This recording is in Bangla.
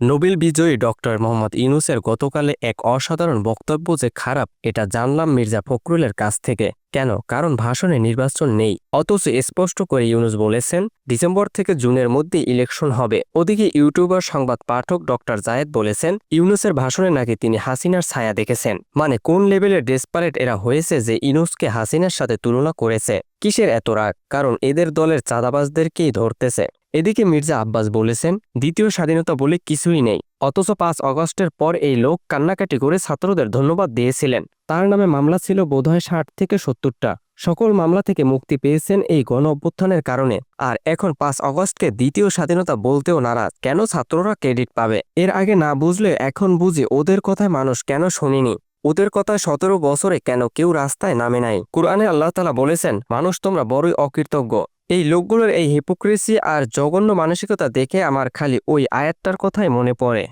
নোবেল বিজয়ী ডক্টর মোহাম্মদ ইউনুসের গতকালে এক অসাধারণ বক্তব্য যে খারাপ, এটা জানলাম মির্জা ফখরুলের কাছ থেকে। কেন? কারণ ভাষণে নির্বাচন নেই। অথচ স্পষ্ট করে ইউনুস বলেছেন, ডিসেম্বর থেকে জুনের মধ্যে ইলেকশন হবে। ওদিকে ইউটিউবার সংবাদ পাঠক ডক্টর জায়েদ বলেছেন, ইউনুসের ভাষণে নাকি তিনি হাসিনার ছায়া দেখেছেন। মানে কোন লেভেলের ডেসপারেট এরা হয়েছে যে ইউনুসকে হাসিনার সাথে তুলনা করেছে? কিসের এত রাগ? কারণ এদের দলের চাঁদাবাজদেরকেই ধরতেছে। এদিকে মির্জা আব্বাস বলেছেন, দ্বিতীয় স্বাধীনতা বলে কিছুই নেই, অথচ পাঁচ অগস্টের পর এই লোক কান্নাকাটি করে ছাত্রদের ধন্যবাদ দিয়েছিলেন। তার নামে মামলা ছিল বোধহয় ষাট থেকে সত্তরটা। সকল মামলা থেকে মুক্তি পেয়েছেন এই গণ অভ্যুত্থানের কারণে। আর এখন পাঁচ অগস্টকে দ্বিতীয় স্বাধীনতা বলতেও নারাজ। কেন ছাত্ররা ক্রেডিট পাবে? এর আগে না বুঝলে এখন বুঝি ওদের কথায় মানুষ কেন শোনেনি? ওদের কথায় সতেরো বছরে কেন কেউ রাস্তায় নামে নাই? কোরআনে আল্লাহ তালা বলেছেন, মানুষ তোমরা বড়ই অকৃতজ্ঞ। এই লোকগুলোর এই হিপোক্রেসি আর জঘন্য মানসিকতা দেখে আমার খালি ওই আয়াতটার কথাই মনে পড়ে।